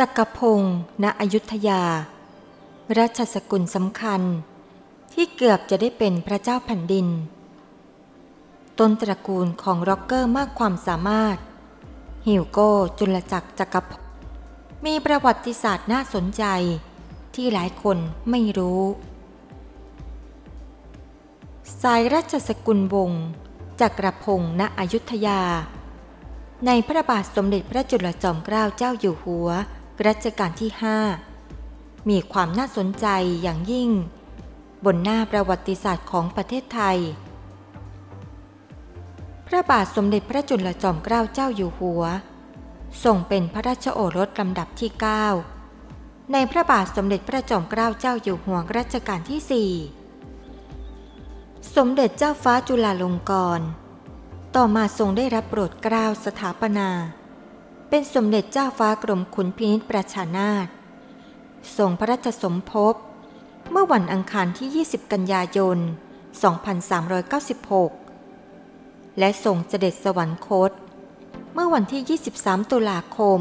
จักรพงศ์ณอยุธยาราชสกุลสำคัญ ที่เกือบจะได้เป็นพระเจ้าแผ่นดิน ต้นตระกูลของร็อกเกอร์มากความสามารถ ฮิวโก้จุลจักรจักรพงศ์มีประวัติศาสตร์น่าสนใจที่หลายคนไม่รู้ สายราชสกุลวงศ์จักรพงศ์ณอยุธยา ในพระบาทสมเด็จพระจุลจอมเกล้าเจ้าอยู่หัว รัชกาลที่ 5 มีความน่าสนใจอย่างยิ่ง บนหน้าประวัติศาสตร์ของประเทศไทย พระบาทสมเด็จพระจุลจอมเกล้าเจ้าอยู่หัวทรงเป็นพระราชโอรสลำดับที่ 9 ในพระบาทสมเด็จพระจอมเกล้าเจ้าอยู่หัวรัชกาลที่ 4 สมเด็จเจ้าฟ้าจุฬาลงกรณ์ต่อมาทรงได้รับโปรดเกล้าสถาปนา เป็นสมเด็จเจ้าฟ้ากรมขุนพินิษประชานาถทรงพระราชสมภพ เมื่อวันอังคารที่ 20 กันยายน 2396 และทรงเสด็จสวรรคต เมื่อวันที่ 23 ตุลาคม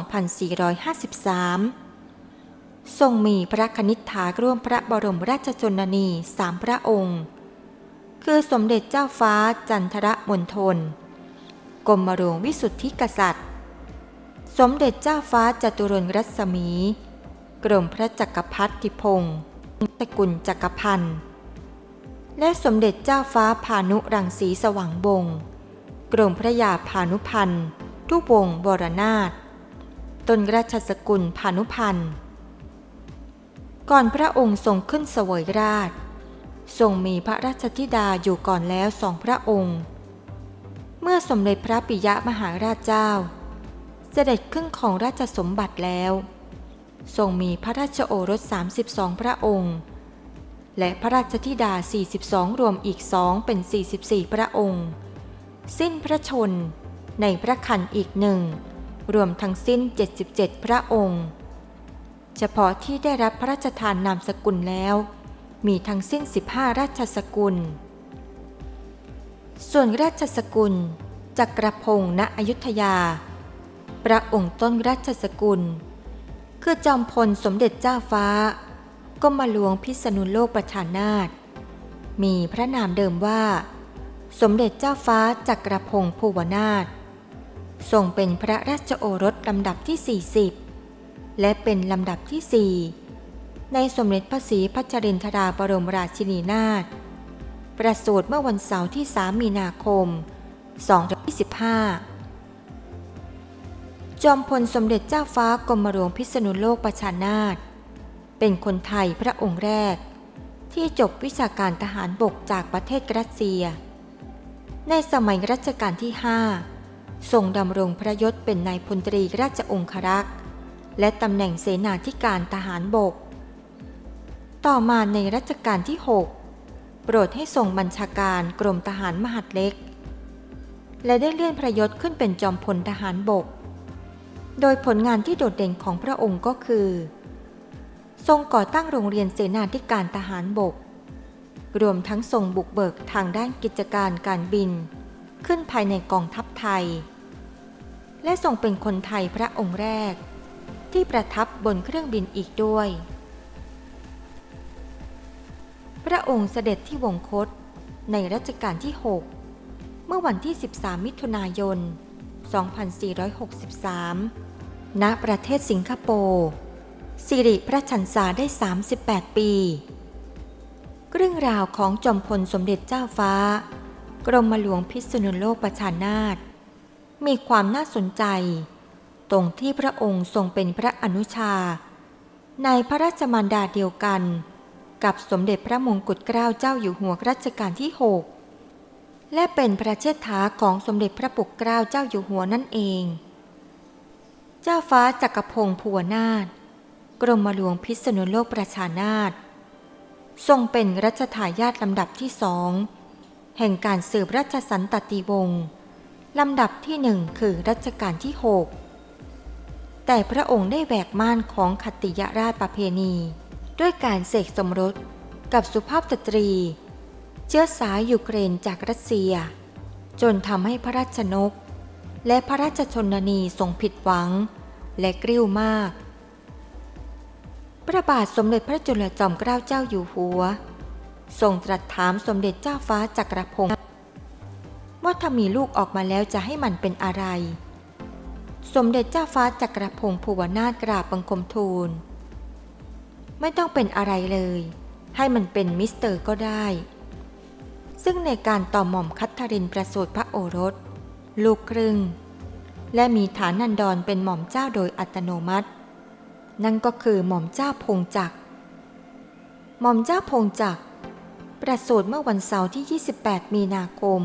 2453 ทรงมีพระคณิษฐาร่วมพระบรมราชชนนีสามพระองค์ คือสมเด็จเจ้าฟ้าจันทรมณฑลกรมหลวงวิสุทธิกษัตริย์ สมเด็จเจ้าฟ้าจตุรนรัศมี กรมพระจักรพรรดิพงศ์สกุลจักรพันธ์และสมเด็จเจ้าฟ้าพานุรังสีสว่างวงกรมพระยาพานุพันธ์ทุวงบรนาถตนราชสกุลพานุพันธ์ก่อนพระองค์ทรงขึ้นเสวยราช ทรงมีพระราชธิดาอยู่ก่อนแล้วสองพระองค์ เมื่อสมเด็จพระปิยมหาราชเจ้า เสด็จขึ้นของราชสมบัติแล้ว ทรงมีพระราชโอรส 32 พระองค์ และพระราชธิดา 42 รวมอีกสองเป็น 44 พระองค์ สิ้นพระชนในพระคันอีกหนึ่งรวมทั้งสิ้น 77 พระองค์ เฉพาะที่ได้รับพระราชทานนามสกุลแล้ว มีทั้งสิ้น 15 ราชสกุล ส่วนราชสกุลจักรพงศ์ณอยุธยา พระองค์ต้นราชสกุล คือจอมพลสมเด็จเจ้าฟ้ากรมหลวงพิษณุโลกประชานาถมีพระนามเดิมว่า สมเด็จเจ้าฟ้าจักรพงศ์ภูวนาถทรงเป็นพระราชโอรสลำดับที่ 40 และเป็นลำดับที่ 4 ในสมเด็จพระศรีพัชรินทราบรมราชินีนาถประสูติเมื่อวันเสาร์ที่ 3 มีนาคม2025 จอมพลสมเด็จเจ้าฟ้ากรมหลวงพิษณุโลกประชานาถเป็นคนไทยพระองค์แรก ที่จบวิชาการทหารบกจากประเทศรัสเซีย ในสมัยรัชกาลที่ 5 ทรงดำรงพระยศเป็นนายพลตรีราชองครักษ์ และตำแหน่งเสนาธิการทหารบก ต่อมาในรัชกาลที่ 6 โปรดให้ทรงบัญชาการกรมทหารมหาดเล็ก และได้เลื่อนพระยศขึ้นเป็นจอมพลทหารบก โดยผลงานที่โดดเด่นของพระองค์ก็คือ ทรงก่อตั้งโรงเรียนเสนาธิการทหารบก รวมทั้งทรงบุกเบิกทางด้านกิจการการบิน ขึ้นภายในกองทัพไทย และทรงเป็นคนไทยพระองค์แรก ที่ประทับบนเครื่องบินอีกด้วย พระองค์เสด็จที่วงคตในรัชกาลที่ 6 เมื่อวันที่ 13 มิถุนายน 2463 ณ ประเทศสิงคโปร์ สิริพระชันษาได้ 38 ปี เรื่องราวของจอมพลสมเด็จเจ้าฟ้า กรมหลวงพิษณุโลกประชานาถมีความน่าสนใจ ตรงที่พระองค์ทรงเป็นพระอนุชา ในพระราชมารดาเดียวกัน กับสมเด็จพระมงกุฎเกล้าเจ้าอยู่หัวรัชกาลที่ 6 และเป็นพระเชษฐาของสมเด็จพระปกเกล้าเจ้าอยู่หัวนั่นเอง เจ้าฟ้าจักรพงศ์ภูวนาถกรมหลวงพิษณุโลกประชานาถทรงเป็นรัชทายาทลำดับที่สองแห่งการสืบราชสันตติวงศ์ลำดับที่หนึ่งคือรัชกาลที่หกแต่พระองค์ได้แหวกม่านของคติยราชประเพณี ด้วยการเสกสมรสกับสุภาพสตรี เชื้อสายยูเครนจากรัสเซีย จนทำให้พระราชนก และพระราชชนนีทรงผิดหวัง และกริ้วมาก พระบาทสมเด็จพระจุลจอมเกล้าเจ้าอยู่หัว ทรงตรัสถามสมเด็จเจ้าฟ้าจักรพงศ์ว่าถ้ามีลูกออกมาแล้วจะให้มันเป็นอะไร สมเด็จเจ้าฟ้าจักรพงศ์ภูวนาถกราบบังคมทูล ไม่ต้องเป็นอะไรเลย ให้มันเป็นมิสเตอร์ก็ได้ ซึ่งในการต่อหม่อมคัทธรินประสูติพระโอรส ลูกครึ่ง และมีฐานันดรเป็นหม่อมเจ้าโดยอัตโนมัติ นั่นก็คือหม่อมเจ้าพงจักหม่อมเจ้าพงจักประสูติเมื่อวันเสาร์ที่ 28 มีนาคม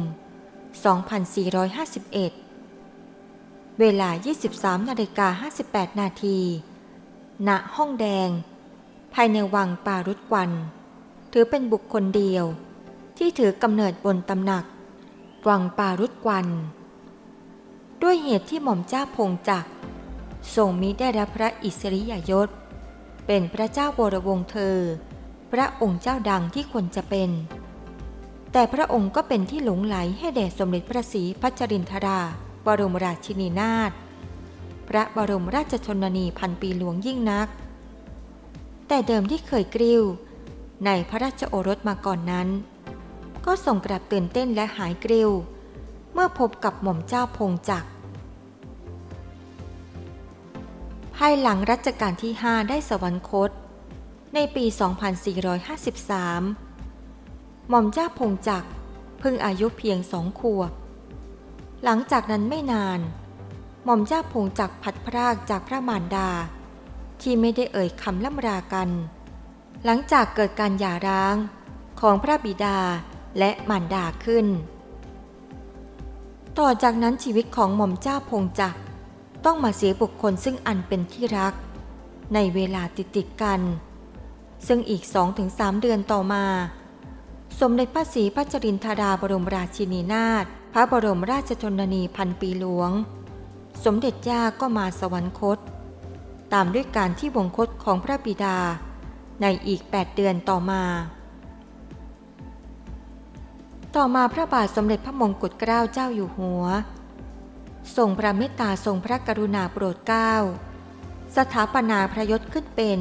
2451 เวลา 23นาฬิกา58 นาที ณ ห้องแดง ภายในวังปารุตวัน ถือเป็นบุคคลเดียว ที่ถือกำเนิดบนตำหนัก วังปารุตวัน ด้วยเหตุที่หม่อมเจ้าพงจักรทรงมิได้รับพระอิสริยยศ เป็นพระเจ้าวรวงเธอ พระองค์เจ้าดังที่ควรจะเป็น แต่พระองค์ก็เป็นที่หลงไหลให้แด่สมเด็จพระศรีพัชรินทรา บรมราชินีนาถพระบรมราชชนนีพันปีหลวงยิ่งนัก แต่เดิมที่เคยกริ้ว ในพระราชโอรสมาก่อนนั้น ก็ส่งกลับตื่นเต้นและหายกริ้วเมื่อพบกับหม่อมเจ้าพงจักร ภายหลังรัชกาลที่ 5 ได้สวรรคต ในปี 2453 หม่อมเจ้าพงจักรเพิ่งอายุเพียงสองขวบ หลังจากนั้นไม่นาน หม่อมเจ้าพงจักรพัดพรากจากพระมารดา ที่ไม่ได้เอ่ยคำล่ำรากัน หลังจากเกิดการหย่าร้างของพระบิดา และมารดาขึ้น ต่อจากนั้นชีวิตของหม่อมเจ้าพงจักรต้องมาเสียบุคคลซึ่งอันเป็นที่รัก ในเวลาติดติดกัน ซึ่งอีก2-3เดือนต่อมา สมเด็จพระศรีพัชรินทราบรมราชินีนาถพระบรมราชชนนีพันปีหลวง สมเด็จย่าก็มาสวรรคต ตามด้วยการที่วงคตของพระบิดา ในอีก 8 เดือนต่อมา ต่อมาพระบาทสมเด็จพระมงกุฎเกล้าเจ้าอยู่หัวทรงพระเมตตาทรงพระกรุณาโปรดเกล้า สถาปนาพระยศขึ้นเป็น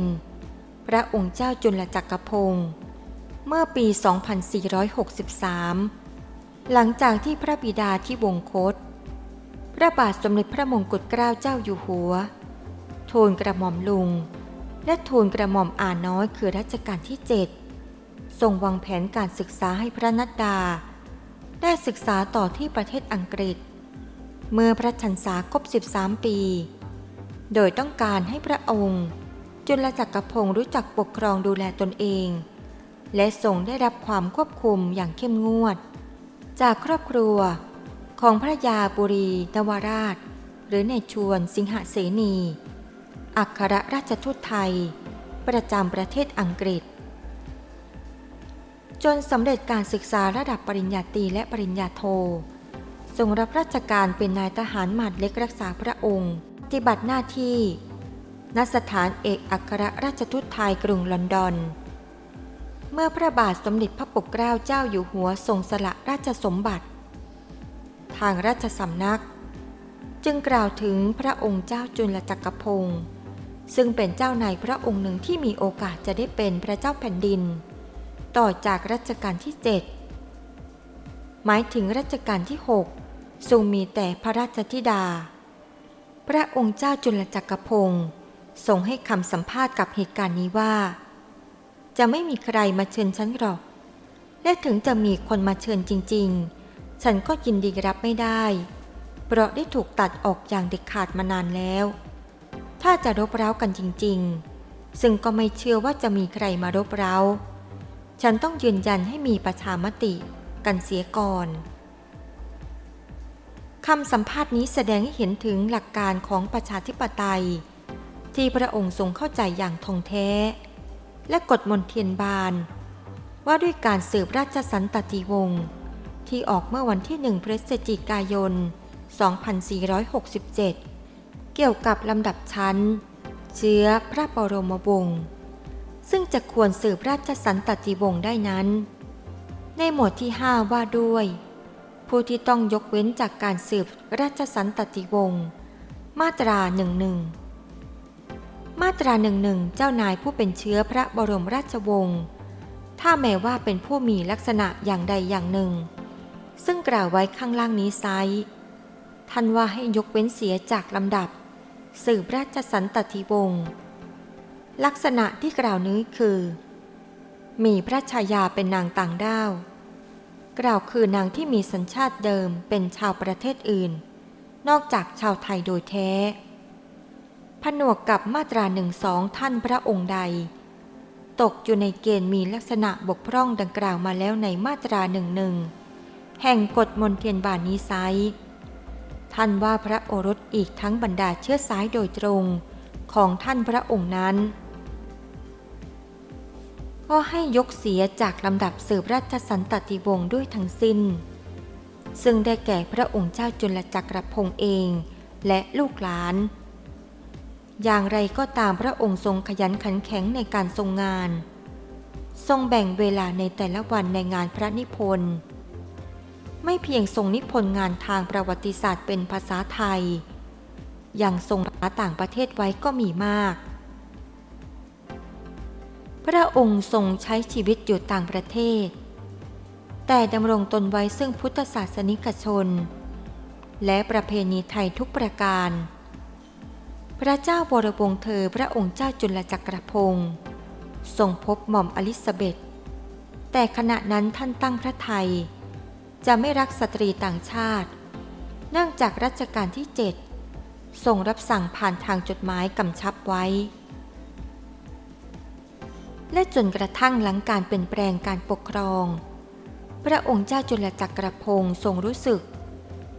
พระองค์เจ้าจุลจักรพงศ์เมื่อปี 2463 หลังจากที่พระบิดาที่วงคต พระบาทสมเด็จพระมงกุฎเกล้าเจ้าอยู่หัว ทูลกระหม่อมลุง และทูลกระหม่อมอาน้อยคือรัชกาลที่7 ทรงวางแผนการศึกษาให้พระนัดดา ได้ศึกษาต่อที่ประเทศอังกฤษ เมื่อพระชันษาครบ 13 ปี โดยต้องการให้พระองค์ จุลจักรพงศ์รู้จักปกครองดูแลตนเอง และทรงได้รับความควบคุมอย่างเข้มงวด จากครอบครัวของพระยาบุรีนวราช หรือในชวนสิงหเสนี อัครราชทูตไทย ประจำประเทศอังกฤษ จนสำเร็จการศึกษาระดับปริญญาตรีและปริญญาโททรงรับราชการเป็นนายทหารหมัดเล็กรักษาพระองค์ปฏิบัติหน้าที่ ณ สถานเอกอัครราชทูตไทยกรุงลอนดอน เมื่อพระบาทสมเด็จพระปกเกล้าเจ้าอยู่หัวทรงสละราชสมบัติ ทางราชสำนัก จึงกล่าวถึงพระองค์เจ้าจุลจักรพงศ์ซึ่งเป็นเจ้านายพระองค์หนึ่งที่มีโอกาสจะได้เป็นพระเจ้าแผ่นดิน ต่อจากรัชกาลที่ 7 หมายถึงรัชกาลที่ 6 ทรงมีแต่พระราชธิดา พระองค์เจ้าจุลจักรพงศ์ทรงให้คำสัมภาษณ์กับเหตุการณ์นี้ว่า จะไม่มีใครมาเชิญฉันหรอก และถึงจะมีคนมาเชิญจริง ๆ ฉันก็ยินดีรับไม่ได้ เพราะได้ถูกตัดออกอย่างเด็ดขาดมานานแล้ว ถ้าจะรบเร้ากันจริง ๆ ซึ่งก็ไม่เชื่อว่าจะมีใครมารบเร้า ฉันต้องยืนยันให้มีประชามติกันเสียก่อนคำสัมภาษณ์นี้แสดงให้เห็นถึงหลักการของประชาธิปไตย ที่พระองค์ทรงเข้าใจอย่างทองแท้ และกฎมนเทียนบาน ว่าด้วยการสืบราชสันตติวงศ์ที่ออกเมื่อวันที่หนึ่งพฤศจิกายน 2467 เกี่ยวกับลำดับชั้น เชื้อพระบรมวงศ์ ซึ่งจะควรสืบราชสันตติวงศ์ได้นั้น ในหมวดที่ 5 ว่าด้วย ผู้ที่ต้องยกเว้นจากการสืบราชสันตติวงศ์มาตราหนึ่งหนึ่งมาตราหนึ่งหนึ่งเจ้านายผู้เป็นเชื้อพระบรมราชวงศ์ถ้าแม้ว่าเป็นผู้มีลักษณะอย่างใดอย่างหนึ่ง ซึ่งกล่าวไว้ข้างล่างนี้ไซท่านว่าให้ยกเว้นเสียจากลำดับ สืบราชสันตติวงศ์ ลักษณะที่กล่าวนี้คือ มีพระชายาเป็นนางต่างด้าว กล่าวคือนางที่มีสัญชาติเดิมเป็นชาวประเทศอื่น นอกจากชาวไทยโดยแท้ ผนวกกับมาตราหนึ่งสองท่านพระองค์ใด ตกอยู่ในเกณฑ์มีลักษณะบกพร่องดังกล่าวมาแล้วในมาตราหนึ่งหนึ่งแห่งกฎมนเทียนบานนี้ไซท่านว่าพระโอรสอีกทั้งบรรดาเชื้อสายโดยตรงของท่านพระองค์นั้น ก็ให้ยกเสียจากลำดับสืบราชสันตติวงศ์ด้วยทั้งสิ้น ซึ่งได้แก่พระองค์เจ้าจุลจักรพงษ์เองและลูกหลาน อย่างไรก็ตามพระองค์ทรงขยันขันแข็งในการทรงงาน ทรงแบ่งเวลาในแต่ละวันในงานพระนิพนธ์ ไม่เพียงทรงนิพนธ์งานทางประวัติศาสตร์เป็นภาษาไทย ยังทรงภาษาต่างประเทศไว้ก็มีมาก พระองค์ทรงใช้ชีวิตอยู่ต่างประเทศ แต่ดำรงตนไว้ซึ่งพุทธศาสนิกชน และประเพณีไทยทุกประการ พระเจ้าวรวงศ์เธอพระองค์เจ้าจุลจักรพงศ์ทรงพบหม่อมอลิซาเบธแต่ขณะนั้นท่านตั้งพระไทย จะไม่รักสตรีต่างชาติ เนื่องจากรัชกาลที่เจ็ดทรงรับสั่งผ่านทางจดหมายกำชับไว้ และจนกระทั่งหลังการเปลี่ยนแปลงการปกครอง พระองค์เจ้าจุลจักรพงศ์ทรงรู้สึก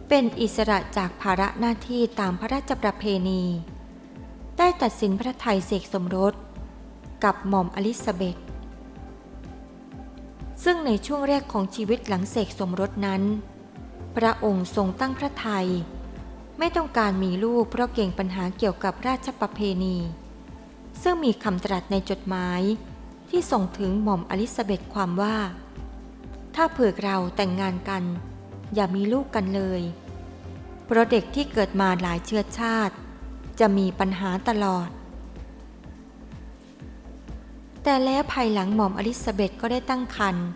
เป็นอิสระจากภาระหน้าที่ตามพระราชประเพณี ได้ตัดสินพระไทยเสกสมรส กับหม่อมอลิซาเบธซึ่งในช่วงแรกของชีวิตหลังเสกสมรสนั้น พระองค์ทรงตั้งพระไทย ไม่ต้องการมีลูกเพราะเก่งปัญหาเกี่ยวกับราชประเพณี ซึ่งมีคำตรัสในจดหมาย ที่ส่งถึงหม่อมอลิซาเบธความว่า ถ้าเผื่อเราแต่งงานกัน อย่ามีลูกกันเลย เพราะเด็กที่เกิดมาหลายเชื้อชาติ จะมีปัญหาตลอด แต่แล้วภายหลังหม่อมอลิซาเบธก็ได้ตั้งครรภ์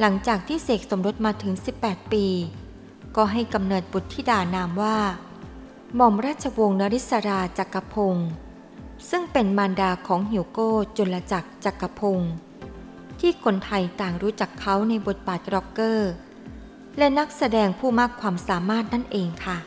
หลังจากที่เสกสมรสมาถึง 18 ปี ก็ให้กำเนิดบุตรธิดานามว่า หม่อมราชวงศ์นริศราจักรพงศ์ ซึ่งเป็นมารดาของฮิวโก้จุลจักรจักรพงศ์ที่คนไทยต่างรู้จักเขาในบทบาทร็อกเกอร์ และนักแสดงผู้มากความสามารถนั่นเองค่ะ